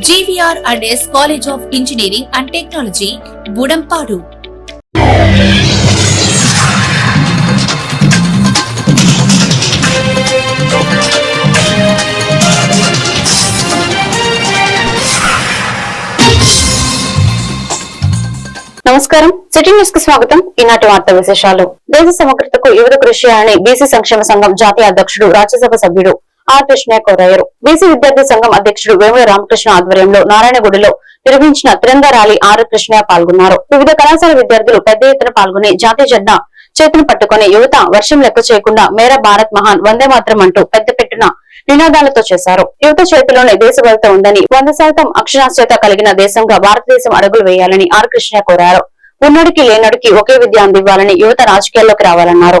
GVR and S college of engineering and technology Budampadu నమస్కారం. City న్యూస్కి స్వాగతం. ఈనాటి వార్త విశేషాలు. దేశ సమగ్రతకు యువత కృషి అని బీసీ సంక్షేమ సంఘం జాతీయ అధ్యక్షుడు రాజ్యసభ సభ్యుడు ఆర్ కృష్ణ కోరారు బీసీ విద్యార్థి సంఘం అధ్యక్షుడు వేముల రామకృష్ణ ఆధ్వర్యంలో నారాయణగూడలో నిర్వహించిన తిరంగ ర్యాలీ ఆర్ కృష్ణ పాల్గొన్నారు. వివిధ కళాశాల విద్యార్థులు పెద్ద ఎత్తున పాల్గొని జాతీయ జెండా చేతిని పట్టుకుని యువత వర్షం లెక్క చేయకుండా మేరా భారత్ మహాన్ వందే మాత్రం అంటూ పెద్ద పెట్టున నినాదాలతో చేశారు. యువత చేతిలోనే దేశభక్త ఉందని వంద శాతం అక్షరాస్యత కలిగిన దేశంగా భారతదేశం అడుగులు వేయాలని ఆర్ కృష్ణ కోరారు. ఉన్నడికి లేనడికి ఒకే విద్య అందివ్వాలని యువత రాజకీయాల్లోకి రావాలన్నారు.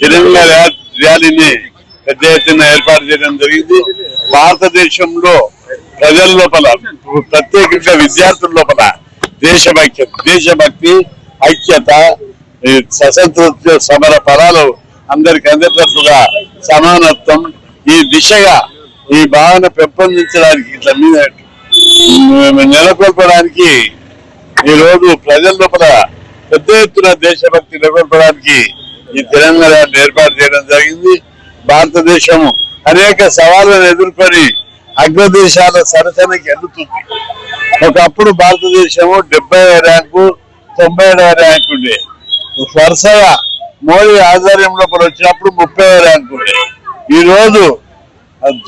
తెలంగాణ ర్యాలీని పెద్ద ఎత్తున ఏర్పాటు చేయడం జరిగింది. భారతదేశంలో ప్రజల లోపల ప్రత్యేకంగా విద్యార్థుల లోపల దేశభక్తి దేశభక్తి ఐక్యత ఈ స్వతంత్ర సమర ఫలాలు అందరికి అందేటట్లుగా సమానత్వం ఈ దిశగా ఈ భావన పెంపొందించడానికి ఇట్లా మీద నెలకొల్పడానికి ఈ రోజు ప్రజల లోపల పెద్ద ఎత్తున దేశభక్తి నెలకొల్పడానికి ఈ తెలంగాణ ఏర్పాటు చేయడం జరిగింది. భారతదేశం అనేక సవాళ్ళను ఎదుర్కొని అగ్రదేశాల సరసనకి ఎదుగుతుంది ఒకప్పుడు భారతదేశము డెబ్బై ర్యాంకు తొంభై ఏడవ ర్యాంక్ ఉండే. వరుసగా మోడీ ఆధ్వర్యంలో వచ్చినప్పుడు ముప్పై ర్యాంక్ ఉండే. ఈ రోజు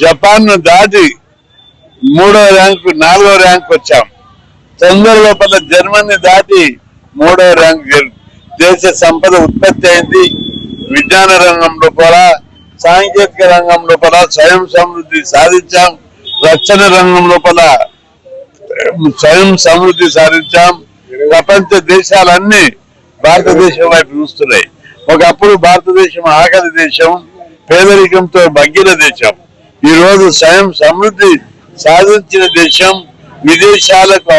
జపాన్ను దాటి మూడో ర్యాంకు నాలుగో ర్యాంక్ వచ్చాం. తొందర లోపల జర్మనీ దాటి మూడో ర్యాంక్ దేశ సంపద ఉత్పత్తి అయింది. విజ్ఞాన రంగం లోపల సాంకేతిక రంగం లోపల స్వయం సమృద్ధి సాధించాం. రక్షణ రంగం లోపల స్వయం సమృద్ధి సాధించాం. ప్రపంచ దేశాలన్నీ భారతదేశం వైపు చూస్తున్నాయి. ఒకప్పుడు భారతదేశం ఆకలి దేశం పేదరికంతో బగ్గిన దేశం. ఈ రోజు స్వయం సమృద్ధి సాధించిన దేశం విదేశాలకు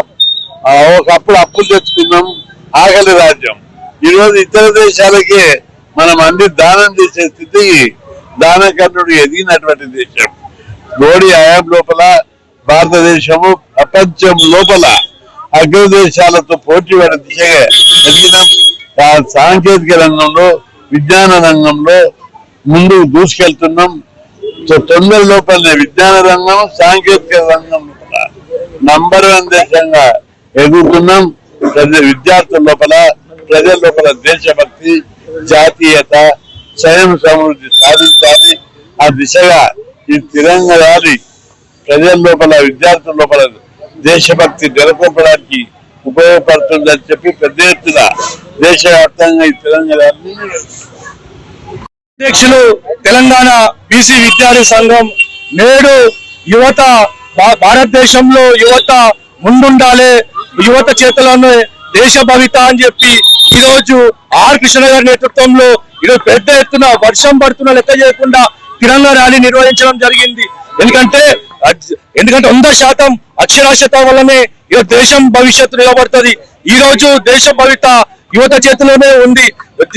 ఒకప్పుడు అప్పులు తెచ్చుకున్నాం ఆకలి రాజ్యం. ఈ రోజు ఇతర దేశాలకే మనం అన్ని దానం చేసే స్థితికి దానకర్ణుడు ఎదిగినటువంటి దేశం. మోడీ ఆయాం లోపల భారతదేశము ప్రపంచం లోపల అగ్రదేశాలతో పోటీ పడే దిశగా ఎదిగినాం. సాంకేతిక రంగంలో విజ్ఞాన రంగంలో ముందుకు దూసుకెళ్తున్నాం. సో తొందర లోపల విజ్ఞాన రంగం సాంకేతిక రంగం లోపల నంబర్ వన్ దేశంగా ఎదుగుతున్నాం. విద్యార్థుల లోపల ప్రజల లోపల దేశభక్తి జాతీయత స్వయం సమృద్ధి సాధించాలి. ఆ దిశగా ఈ తిరంగ ర్యాలీ ప్రజల లోపల విద్యార్థుల లోపల దేశభక్తి నెలకొల్పడానికి ఉపయోగపడుతుందని చెప్పి పెద్ద ఎత్తున దేశవ్యాప్తంగా ఈ తిరంగ అధ్యక్షులు తెలంగాణ బీసీ విద్యార్థి సంఘం నేడు యువత భారతదేశంలో యువత ముందుండాలి. యువత చేతులను దేశ భవిత అని చెప్పి ఈ రోజు ఆర్ కృష్ణ గారి నేతృత్వంలో ఈరోజు పెద్ద ఎత్తున వర్షం పడుతున్న లెక్క చేయకుండా తిరంగా ర్యాలీ నిర్వహించడం జరిగింది. ఎందుకంటే ఎందుకంటే వంద శాతం అక్షరాస్యత వల్లనే ఈరోజు దేశం భవిష్యత్తు నిలబడుతుంది. ఈ రోజు దేశ భవిత యువత చేతిలోనే ఉంది.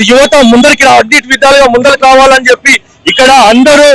యువత ముందరికి రా- విధాలుగా ముందరికి రావాలని చెప్పి ఇక్కడ అందరూ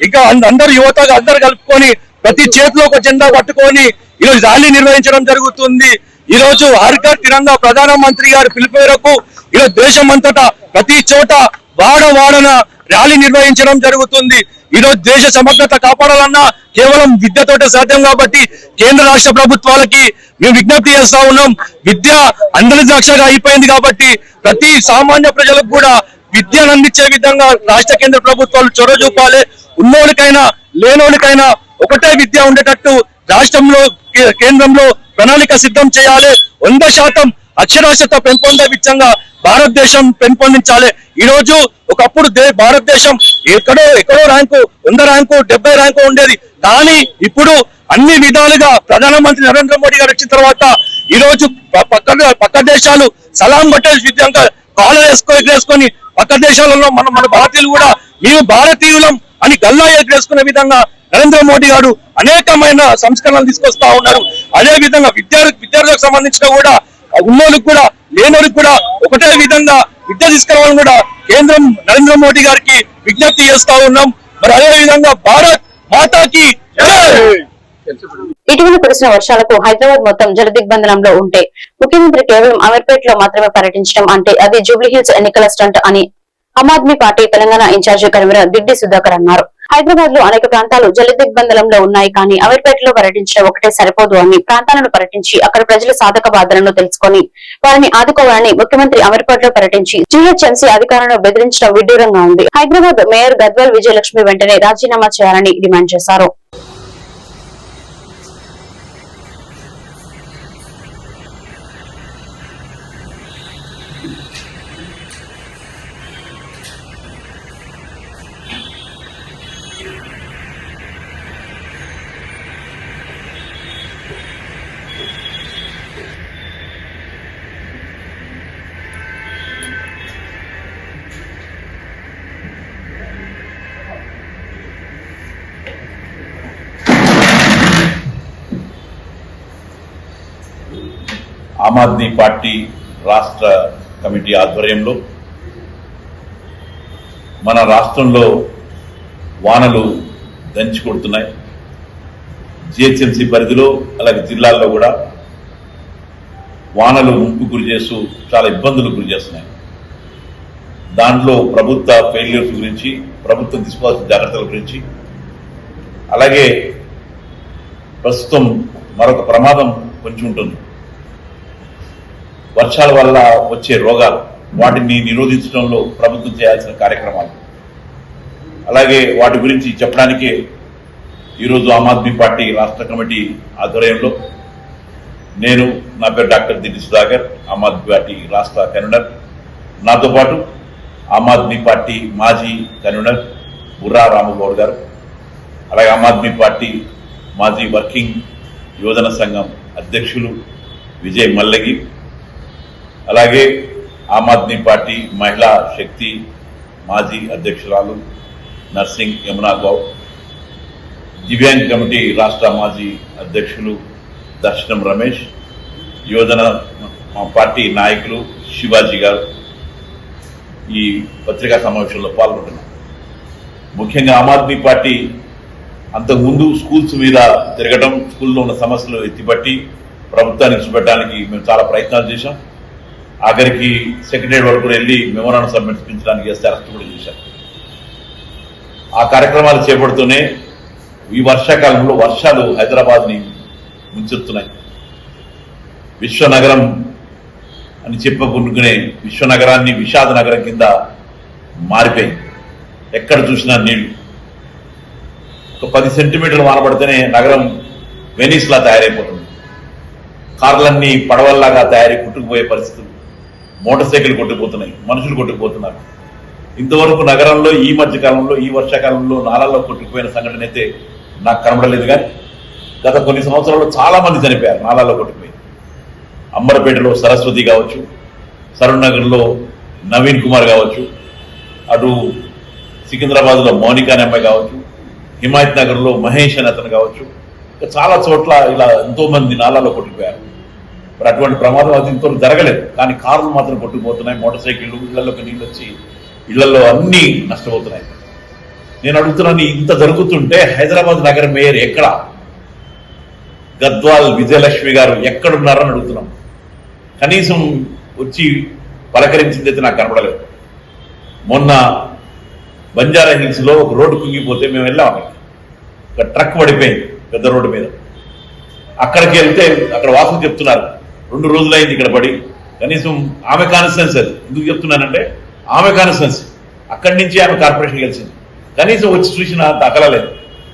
ఇంకా అందరు అందరూ యువత అందరు కలుపుకొని ప్రతి చేతిలో ఒక జెండా పట్టుకొని ఈరోజు ర్యాలీ నిర్వహించడం జరుగుతుంది. ఈ రోజు హర్ఘర్ తిరంగా ప్రధానమంత్రి గారి పిలుపు మేరకు ఈరోజు దేశం అంతటా ప్రతి చోట వాడ వాడన ర్యాలీ నిర్వహించడం జరుగుతుంది. ఈ రోజు దేశ సమగ్రత కాపాడాలన్నా కేవలం విద్యతోటే సాధ్యం కాబట్టి కేంద్ర రాష్ట్ర ప్రభుత్వాలకి మేము విజ్ఞప్తి చేస్తా ఉన్నాం. విద్య అందరి ద్రాక్షగా అయిపోయింది కాబట్టి ప్రతి సామాన్య ప్రజలకు కూడా విద్యను అందించే విధంగా రాష్ట్ర కేంద్ర ప్రభుత్వాలు చొరవ చూపాలి. ఉన్నోనికైనా లేనోనికైనా ఒకటే విద్య ఉండేటట్టు రాష్ట్రంలో కే- కేంద్రంలో ప్రణాళిక సిద్ధం చేయాలి. వంద శాతం అక్షరాస్యత పెంపొందే విధంగా భారతదేశం పెంపొందించాలి. ఈ రోజు ఒకప్పుడు దే- భారతదేశం ఎక్కడో ఎక్కడో ర్యాంకు వంద ర్యాంకు డెబ్బై ర్యాంకు ఉండేది. కానీ ఇప్పుడు అన్ని విధాలుగా ప్రధానమంత్రి నరేంద్ర మోడీ గారు వచ్చిన తర్వాత ఈ రోజు పక్క పక్క దేశాలు సలాం కొట్టే విధంగా కాలు వేసుకో ఎగరేసుకొని పక్క దేశాలలో మన మన భారతీయులు కూడా మేము భారతీయులం అని గల్లా ఎగరేసుకునే విధంగా నరేంద్ర మోడీ గారు అనేకమైన సంస్కరణలు తీసుకొస్తా ఉన్నారు. అదే విధంగా విద్యార్థి విద్యార్థులకు సంబంధించిన కూడా ఉన్నోళ్ళకి కూడా లేనోళ్ళకి కూడా ఒకటే విధంగా విద్య తీసుకురావాలని కూడా కేంద్రం నరేంద్ర మోడీ గారికి విజ్ఞప్తి చేస్తా ఉన్నాం. మరి అదేవిధంగా భారత్ మాతాకి ఇటీవల కురిసిన వర్షాలకు హైదరాబాద్ మొత్తం జల దిగ్బంధనంలో ఉంటే ముఖ్యమంత్రి కేవలం అమీర్పేట్లో మాత్రమే పర్యటించడం అంటే అది జూబ్లీహిల్స్ ఎన్నికల స్టంట్ అని Aam Aadmi party Telangana in charge convener Diddi Sudhakar అన్నారు. హైదరాబాద్లో అనేక ప్రాంతాలు జల దిగ్బంధనంలో ఉన్నాయి కానీ అమీర్పేటలో పర్యటించడం ఒకటే సరిపోదు అని ప్రాంతాలను పర్యటించి అక్కడ ప్రజల సాధక బాధలను తెలుసుకొని వారిని ఆదుకోవాలని ముఖ్యమంత్రి అమీర్పేటలో పర్యటించి జీహెచ్ఎంసీ అధికారులను బెదిరించడం విడ్డూరంగా ఉంది. హైదరాబాద్ మేయర్ గద్వాల్ విజయలక్ష్మి వెంటనే రాజీనామా చేయాలని డిమాండ్ చేశారు. ఆమ్ ఆద్మీ పార్టీ రాష్ట్ర కమిటీ ఆధ్వర్యంలో మన రాష్ట్రంలో వానలు దంచి కొడుతున్నాయి. జిహెచ్ఎంసీ పరిధిలో అలాగే జిల్లాల్లో కూడా వానలు ముంపు గురి చేస్తూ చాలా ఇబ్బందులు గురి చేస్తున్నాయి. దాంట్లో ప్రభుత్వ ఫెయిల్యూర్స్ గురించి ప్రభుత్వం తీసుకోవాల్సిన జాగ్రత్తల గురించి అలాగే ప్రస్తుతం మరొక ప్రమాదం కొంచెం ఉంటుంది. వర్షాల వల్ల వచ్చే రోగాలు వాటిని నిరోధించడంలో ప్రభుత్వం చేయాల్సిన కార్యక్రమాలు. అలాగే వాటి గురించి చెప్పడానికి ఈరోజు ఆమ్ ఆద్మీ పార్టీ రాష్ట్ర కమిటీ ఆధ్వర్యంలో నేను నా పేరు డాక్టర్ దిని సుధాకర్ ఆమ్ ఆద్మీ పార్టీ రాష్ట్ర కన్వీనర్. నాతో పాటు ఆమ్ ఆద్మీ పార్టీ మాజీ కన్వీనర్ బుర్రా రామగౌడ్ గారు అలాగే ఆమ్ ఆద్మీ పార్టీ మాజీ వర్కింగ్ యువజన సంఘం అధ్యక్షులు విజయ్ మల్లగి అలాగే ఆమ్ ఆద్మీ పార్టీ మహిళా శక్తి మాజీ అధ్యక్షురాలు నర్సింగ్ యమునా గౌడ్ దివ్యాంగ్ కమిటీ రాష్ట్ర మాజీ అధ్యక్షులు దర్శనం రమేష్ యువజన పార్టీ నాయకులు శివాజీ గారు. ఈ పత్రికా సమావేశంలో పాల్గొంటున్నారు ముఖ్యంగా ఆమ్ ఆద్మీ పార్టీ అంతకుముందు స్కూల్స్ మీద తిరగడం స్కూల్లో ఉన్న సమస్యలు ఎత్తిపట్టి ప్రభుత్వానికి చూపెట్టడానికి మేము చాలా ప్రయత్నాలు చేశాం. ఆఖరికి సెక్రటరీ వరకు వెళ్ళి మెమోరాండం సమర్పించడానికి చేస్తే అరెస్ట్ కూడా చేశారు. ఆ కార్యక్రమాలు చేపడుతూనే ఈ వర్షాకాలంలో వర్షాలు హైదరాబాద్ని ముంచెత్తున్నాయి. విశ్వనగరం అని చెప్పుకునుకునే విశ్వనగరాన్ని విషాద నగరం కింద మారిపోయింది. ఎక్కడ చూసినా నీళ్ళు. ఒక పది సెంటీమీటర్లు వానబడితేనే నగరం వెనీస్ లా తయారైపోతుంది. కార్లన్నీ పడవల్లాగా తయారై కుట్టుకుపోయే పరిస్థితులు. మోటార్ సైకిల్ కొట్టుకుపోతున్నాయి మనుషులు కొట్టుకుపోతున్నారు ఇంతవరకు నగరంలో ఈ మధ్య కాలంలో ఈ వర్షాకాలంలో నాలాల్లో కొట్టుకుపోయిన సంఘటన అయితే నాకు కనబడలేదు కానీ గత కొన్ని సంవత్సరాల్లో చాలా మంది చనిపోయారు నాలాల్లో కొట్టుకుపోయి. అంబర్పేటలో సరస్వతి కావచ్చు సరూర్ నగర్లో నవీన్ కుమార్ కావచ్చు అటు సికింద్రాబాద్లో మౌనిక అనే అమ్మాయి కావచ్చు హిమాయత్ నగర్లో మహేష్ అని అతను కావచ్చు ఇంకా చాలా చోట్ల ఇలా ఎంతోమంది నాలాల్లో కొట్టుకుపోయారు. మరి అటువంటి ప్రమాదం అది జరగలేదు. కానీ కార్లు మాత్రం కొట్టుకుపోతున్నాయి. మోటార్ సైకిళ్ళు ఇళ్ళలోకి నీళ్ళు వచ్చి ఇళ్ళలో అన్నీ నష్టపోతున్నాయి. నేను అడుగుతున్నాను ఇంత జరుగుతుంటే హైదరాబాద్ నగర మేయర్ ఎక్కడ? గద్వాల్ విజయలక్ష్మి గారు ఎక్కడున్నారని అడుగుతున్నాం. కనీసం వచ్చి పలకరించింది అయితే నాకు కనపడలేదు. మొన్న బంజారా హిల్స్లో ఒక రోడ్డు కుంగిపోతే మేము వెళ్ళాం ఒక ట్రక్ పడిపోయింది పెద్ద రోడ్డు మీద. అక్కడికి వెళ్తే అక్కడ వాసులు చెప్తున్నారు రెండు రోజులైంది ఇక్కడ పడి. కనీసం ఆమె కాన్స్టెన్స్ అది. ఎందుకు చెప్తున్నానంటే ఆమె కాన్స్టెన్స్. అక్కడి నుంచి ఆమె కార్పొరేషన్ గెలిచింది. కనీసం వచ్చి చూసిన తగలలేదు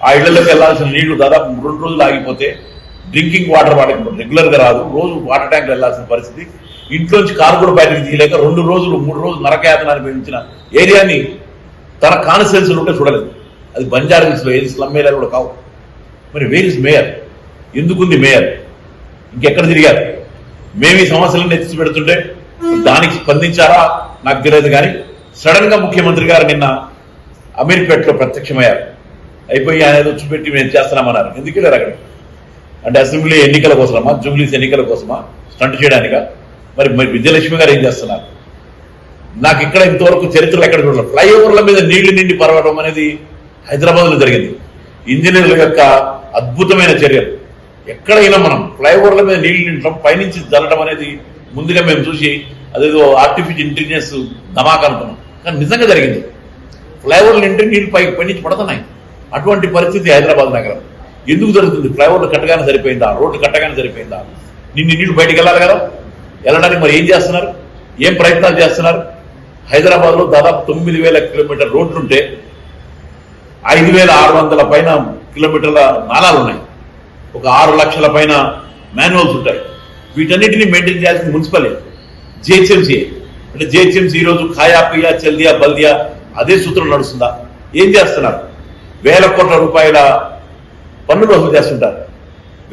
ఆ ఇళ్ళలోకి వెళ్ళాల్సిన నీళ్ళు దాదాపు రెండు రోజులు ఆగిపోతే డ్రింకింగ్ వాటర్ వాడక రెగ్యులర్గా రాదు. రోజు వాటర్ ట్యాంక్ వెళ్ళాల్సిన పరిస్థితి. ఇంట్లోంచి కారు కూడా బయటకు తీయలేక రెండు రోజులు మూడు రోజులు నరకయాతన అనుభవించిన ఏరియాని తన కాన్స్టెన్స్ ఉంటే చూడలేదు. అది బంజారా హిల్స్ ఏది స్లమ్ ఏరియా కూడా కావు. మరి వేర్ ఇస్ మేయర్ ఎందుకుంది మేయర్ ఇంకెక్కడ తిరిగారు? మేము ఈ సమస్యలను ఎత్తి పెడుతుంటే దానికి స్పందించారా? నాకు తెలియదు కానీ సడన్గా ముఖ్యమంత్రి గారు నిన్న అమీర్పేటలో ప్రత్యక్షమయ్యారు. అయిపోయి ఆయన వచ్చి పెట్టి మేము చేస్తున్నామన్నారు. ఎందుకు వెళ్ళారు అక్కడ? అంటే అసెంబ్లీ ఎన్నికల కోసమా? జూబ్లీస్ ఎన్నికల కోసమా? స్టంట్ చేయడానిక? మరి మరి విజయలక్ష్మి గారు ఏం చేస్తున్నారు? నాకు ఇక్కడ ఇంతవరకు చరిత్రలో ఎక్కడ చూడలేదు. ఫ్లైఓవర్ల మీద నీళ్ళు నిండి పరవడం అనేది హైదరాబాద్లో జరిగింది. ఇంజనీర్ల యొక్క అద్భుతమైన చర్యలు. ఎక్కడైనా మనం ఫ్లైఓవర్ల మీద నీళ్ళు నిండడం పైనుంచి జల్లడం అనేది ముందుగా మేము చూసి అదేదో ఆర్టిఫిషియల్ ఇంటెలిజెన్స్ ధమాకా అనుకున్నాం. కానీ నిజంగా జరిగింది. ఫ్లైఓవర్లు నిండి నీళ్ళు పై పైనుంచి పడుతున్నాయి. అటువంటి పరిస్థితి హైదరాబాద్ నగరం. ఎందుకు జరుగుతుంది? ఫ్లైఓవర్లు కట్టగానే సరిపోయిందా? రోడ్లు కట్టగానే సరిపోయిందా? నిన్ను నీళ్ళు బయటికి వెళ్ళాలి కదా. వెళ్ళడానికి మరి ఏం చేస్తున్నారు? ఏం ప్రయత్నాలు చేస్తున్నారు? హైదరాబాద్లో దాదాపు తొమ్మిది వేల కిలోమీటర్ రోడ్లుంటే ఐదు వేల ఆరు వందల పైన కిలోమీటర్ల నాలాలు ఉన్నాయి ఒక ఆరు లక్షల పైన మాన్యువల్స్ ఉంటాయి. వీటన్నిటిని మెయింటైన్ చేయాల్సిన మున్సిపలే. జిహెచ్ఎంసీ అంటే జిహెచ్ఎంసీ ఈరోజు రోజు ఖాయా పియా చల్దియా బల్దియా అదే సూత్రం నడుస్తుందా? ఏం చేస్తున్నారు? వేల కోట్ల రూపాయల పన్నులు వసూలు చేస్తుంటారు.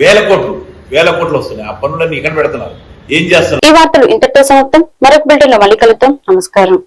వేల కోట్లు వేల కోట్లు వస్తున్నాయి. ఆ పన్నులన్నీ ఇక్కడ పెడుతున్నారు? ఏం చేస్తున్నారు? ఈ వార్తలు ఇంతటితో సమాప్తం. మరొక బిల్డింగ్లో మళ్ళీ కలుద్దాం. నమస్కారం.